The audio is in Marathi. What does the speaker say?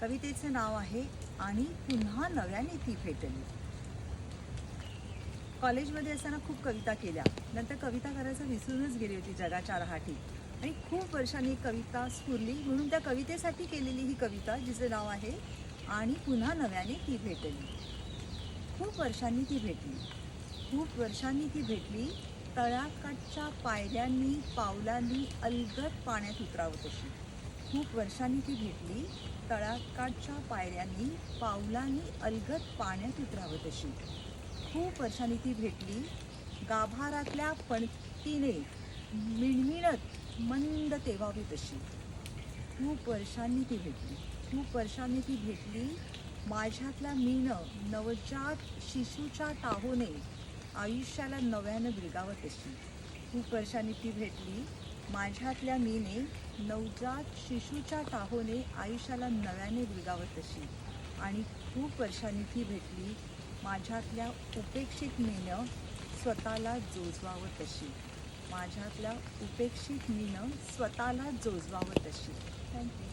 कवितेचं नाव आहे आणि पुन्हा नव्याने ती भेटली कॉलेजमध्ये असताना खूप कविता केल्या. नंतर कविता करायचं विसरूनच गेली होती जगाच्या रहाटी आणि खूप वर्षांनी कविता स्फुरली म्हणून त्या कवितेसाठी केलेली ही कविता जिचं नाव आहे आणि पुन्हा नव्याने ती भेटली खूप वर्षांनी ती भेटली. खूप वर्षांनी ती भेटली. तळ्याकाठच्या पायऱ्यांनी पावलांनी अलगद पाण्यात उतरावं तशी खूप वर्षांनी ती भेटली. तळाकाठच्या पायऱ्यांनी पावलांनी अलगत पाण्यात उतरावं तशी. खूप वर्षांनी ती भेटली. गाभारातल्या पणतीने मिणमिणत मंद तेवावी तशी. खूप वर्षांनी ती भेटली. खूप वर्षांनी ती भेटली. माझ्यातल्या मीनं नवजात शिशूच्या टाहोने आयुष्याला नव्यानं बिरगावत अशी खूप वर्षांनी ती भेटली. माझ्यातल्या मीने नवजात शिशूच्या टाहोने आयुष्याला नव्याने बिरगावं अशी. आणि खूप वर्षांनी ती भेटली माझ्यातल्या उपेक्षित मीनं स्वतःला जोजवावं तशी माझ्यातल्या उपेक्षित मीनं स्वतःला जोजवावं तशी थँक्यू